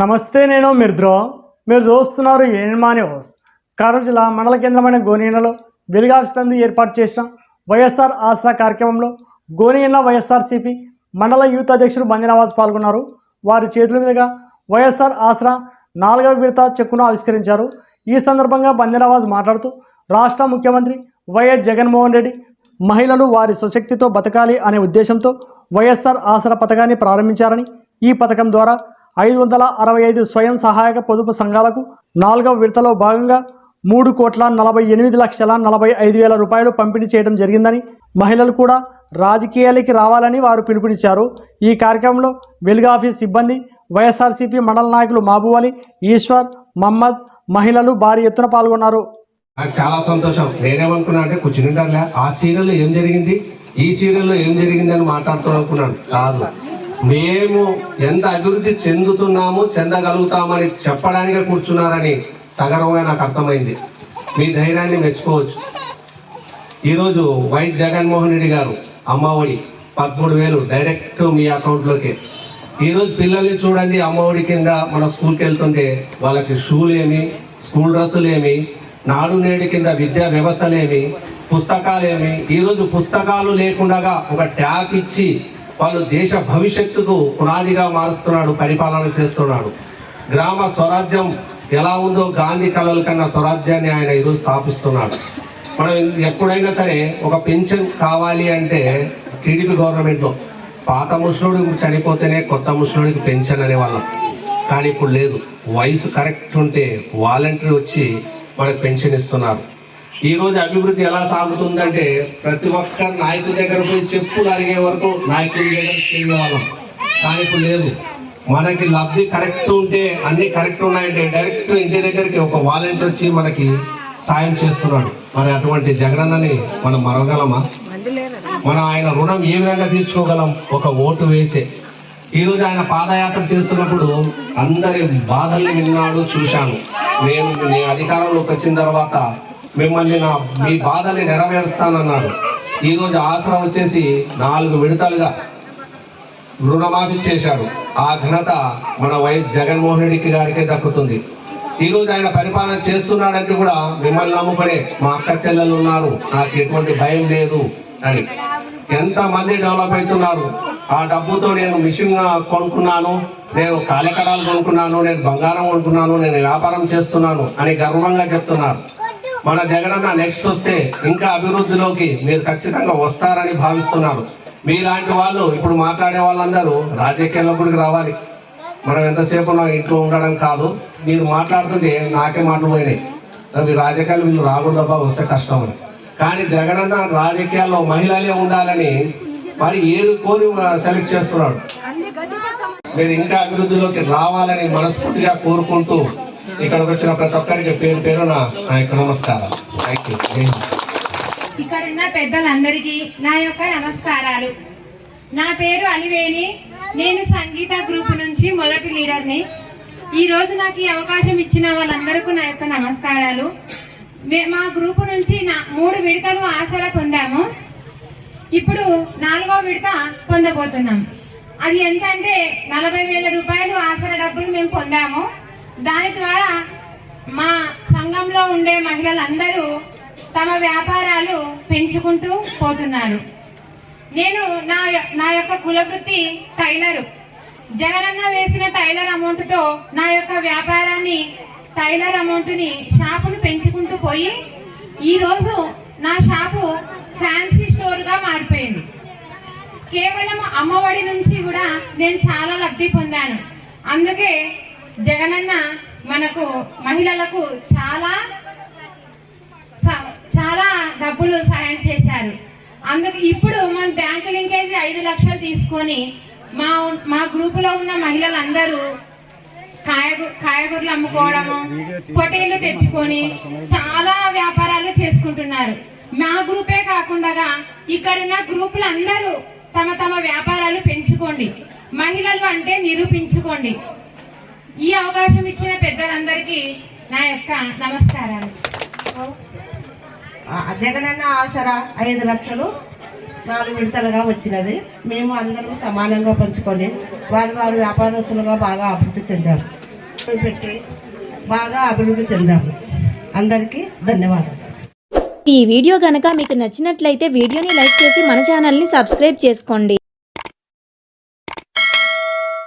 నమస్తే నేను మిర్ద్రో. మీరు చూస్తున్నారు ఏన్మా న్యూస్ కర్నూలు జిల్లా మండల కేంద్రమైన గోనియనలో వెలుగాఫీస్ ఏర్పాటు చేసిన వైఎస్ఆర్ ఆసరా కార్యక్రమంలో గోనియన్న వైఎస్ఆర్సీపీ మండల యూత్ అధ్యక్షుడు బంజనవాజ్ పాల్గొన్నారు. వారి చేతుల మీదుగా వైఎస్ఆర్ ఆసరా నాలుగవ విడత చెక్కును ఆవిష్కరించారు. ఈ సందర్భంగా బంజనవాజ్ మాట్లాడుతూ రాష్ట్ర ముఖ్యమంత్రి వైఎస్ జగన్మోహన్ రెడ్డి మహిళలు వారి స్వశక్తితో బతకాలి అనే ఉద్దేశంతో వైఎస్ఆర్ ఆసరా పథకాన్ని ప్రారంభించారని ఈ పథకం ద్వారా ఐదు వందల అరవై ఐదు స్వయం సహాయక పొదుపు సంఘాలకు నాలుగవ విడతలో భాగంగా మూడు కోట్ల నలభై ఎనిమిది లక్షల నలభై ఐదు వేల రూపాయలు పంపిణీ చేయడం జరిగిందని మహిళలు కూడా రాజకీయాలకి రావాలని వారు పిలుపునిచ్చారు. ఈ కార్యక్రమంలో వెలుగు ఆఫీస్ సిబ్బంది వైఎస్ఆర్సీపీ మండల నాయకులు మహబూబ్ అలీ ఈశ్వర్ మహమ్మద్ మహిళలు భారీ ఎత్తున పాల్గొన్నారు. నాకు చాలా సంతోషం. నేనేమనుకున్నా అంటే కూర్చుంటారులే ఆ సీరియల్లో ఏం జరిగింది? ఈ సీరియల్లో ఏం జరిగింది అని మాట్లాడుతూ అనుకున్నాను. కాదు. మేము ఎంత అభివృద్ధి చెందుతున్నాము చెందగలుగుతామని చెప్పడానికే కూర్చున్నారని సగర్వంగా నాకు అర్థమైంది. మీ ధైర్యాన్ని మెచ్చుకోవచ్చు. ఈరోజు వైఎస్ జగన్మోహన్ రెడ్డి గారు అమ్మఒడి పదమూడు వేలు డైరెక్ట్ మీ అకౌంట్లోకి. ఈరోజు పిల్లల్ని చూడండి అమ్మఒడి కింద మన స్కూల్కి వెళ్తుంటే వాళ్ళకి షూలు ఏమి స్కూల్ డ్రెస్సులు ఏమి నాడు నేడు కింద విద్యా వ్యవస్థలేమి పుస్తకాలేమి ఈరోజు పుస్తకాలు లేకుండా ఒక ట్యాప్ ఇచ్చి వాళ్ళు దేశ భవిష్యత్తుకు పునాదిగా మారుస్తున్నాడు పరిపాలన చేస్తున్నాడు. గ్రామ స్వరాజ్యం ఎలా ఉందో గాంధీ కళల కన్నా స్వరాజ్యాన్ని ఆయన ఈరోజు స్థాపిస్తున్నాడు. మనం ఎప్పుడైనా సరే ఒక పెన్షన్ కావాలి అంటే టీడీపీ గవర్నమెంట్లో పాత ముసలుడు చనిపోతేనే కొత్త ముసలుడికి పెన్షన్ అనేవాళ్ళం. కానీ ఇప్పుడు లేదు. వయసు కరెక్ట్ ఉంటే వాలంటీర్ వచ్చి మనకు పెన్షన్ ఇస్తున్నారు. ఈ రోజు అభివృద్ధి ఎలా సాగుతుందంటే ప్రతి ఒక్క నాయకుడి దగ్గర పోయి చెప్పులు అడిగే వరకు నాయకుడి దగ్గర వాళ్ళం కానీ ఇప్పుడు లేదు. మనకి లబ్ధి కరెక్ట్ ఉంటే అన్ని కరెక్ట్ ఉన్నాయంటే డైరెక్ట్ ఇంటి దగ్గరికి ఒక వాలంటీర్ వచ్చి మనకి సాయం చేస్తున్నాడు. మరి అటువంటి జగనన్నని మనం మరవగలమా? మనం ఆయన రుణం ఏ విధంగా తీర్చుకోగలం? ఒక ఓటు వేసే. ఈరోజు ఆయన పాదయాత్ర చేస్తున్నప్పుడు అందరి బాధల్ని విన్నాడు చూశాను. నేను మీ అధికారంలోకి వచ్చిన తర్వాత మిమ్మల్ని నా మీ బాధల్ని నెరవేరుస్తానన్నాడు. ఈ రోజు ఆసరా వచ్చేసి నాలుగు విడతలుగా రుణమాఫీ చేశాడు ఆ ఘనత మన వైఎస్ జగన్మోహన్ రెడ్డి గారికే దక్కుతుంది. ఈ రోజు ఆయన పరిపాలన చేస్తున్నాడంటే కూడా మిమ్మల్ని నమ్ముకునే మా అక్క చెల్లెలు ఉన్నారు. నాకు ఎటువంటి భయం లేదు అని. ఎంత మంది డెవలప్ అవుతున్నారు. ఆ డబ్బుతో నేను మిషన్ కొనుక్కున్నాను. నేను కాలకడాలు కొనుక్కున్నాను. నేను బంగారం కొనుక్కున్నాను. నేను వ్యాపారం చేస్తున్నాను అని గర్వంగా చెప్తున్నారు. మన జగనన్న నెక్స్ట్ వస్తే ఇంకా అభివృద్ధిలోకి మీరు ఖచ్చితంగా వస్తారని భావిస్తున్నారు. మీలాంటి వాళ్ళు ఇప్పుడు మాట్లాడే వాళ్ళందరూ రాజకీయాల్లోకి రావాలి. మనం ఎంతసేపు ఇంట్లో ఉండడం కాదు. మీరు మాట్లాడుతుంటే నాకే మాటలు పోయినాయి. అవి రాజకీయాలు వీళ్ళు రాకూడదబ్బా వస్తే కష్టం అని. కానీ జగనన్న రాజకీయాల్లో మహిళలే ఉండాలని మరి ఏది కోరి సెలెక్ట్ చేస్తున్నాడు? మీరు ఇంకా అభివృద్ధిలోకి రావాలని మనస్ఫూర్తిగా కోరుకుంటూ ఇక్కడికి వచ్చిన ప్రతి ఒక్కరికి పేరు పేరు నా యొక్క నమస్కారం థ్యాంక్ యూ ఇక్కడున్న పెద్దలందరికీ నా యొక్క నమస్కారాలు. నా పేరు అలివేణి. నేను సంగీత గ్రూప్ నుంచి మొదటి లీడర్ని. ఈ రోజు నాకు ఈ అవకాశం ఇచ్చిన వాళ్ళందరికీ నా యొక్క నమస్కారాలు. మా గ్రూపు నుంచి నా మూడు విడతలు ఆసరా పొందాము. ఇప్పుడు నాలుగో విడత పొందబోతున్నాం. అది ఎంత అంటే నలభై వేల రూపాయలు ఆసరా డబ్బులు మేము పొందాము. దాని ద్వారా మా సంఘంలో ఉండే మహిళలందరూ తమ వ్యాపారాలు పెంచుకుంటూ పోతున్నారు. నేను నా నా యొక్క కులవృత్తి టైలరు. జగనన్న వేసిన టైలర్ అమౌంట్తో నా యొక్క వ్యాపారాన్ని టైలర్ అమౌంట్ని షాపును పెంచుకుంటూ పోయి ఈరోజు నా షాపు ఫ్యాన్సీ స్టోర్గా మారిపోయింది. కేవలం అమ్మఒడి నుంచి కూడా నేను చాలా లబ్ధి పొందాను. అందుకే జగనన్న మనకు మహిళలకు చాలా చాలా డబ్బులు సాయం చేశారు. అందుకు ఇప్పుడు మన బ్యాంకు లింకేజ్ ఐదు లక్షలు తీసుకొని మా మా గ్రూపులో ఉన్న మహిళలందరూ కాయగూ కాయగూరలు అమ్ముకోవడము పొటేళ్ళు తెచ్చుకొని చాలా వ్యాపారాలు చేసుకుంటున్నారు. మా గ్రూపే కాకుండా ఇక్కడున్న గ్రూపులు అందరూ తమ తమ వ్యాపారాలు పెంచుకోండి. మహిళలు అంటే నిరూపించుకోండి. ఈ అవకాశం ఇచ్చిన పెద్దలందరికీ నా యొక్క నమస్కారాలు. జగనన్న ఆసరా ఐదు లక్షలు నాలుగు విడతలుగా వచ్చినది. మేము అందరం సమానంగా పంచుకొని వారి వారి వ్యాపారస్తులుగా బాగా అభివృద్ధి చెందారు. పెట్టి బాగా అభివృద్ధి చెందాము అందరికీ ధన్యవాదాలు. ఈ వీడియో గనక మీకు నచ్చినట్లయితే వీడియోని లైక్ చేసి మన ఛానల్ని సబ్స్క్రైబ్ చేసుకోండి.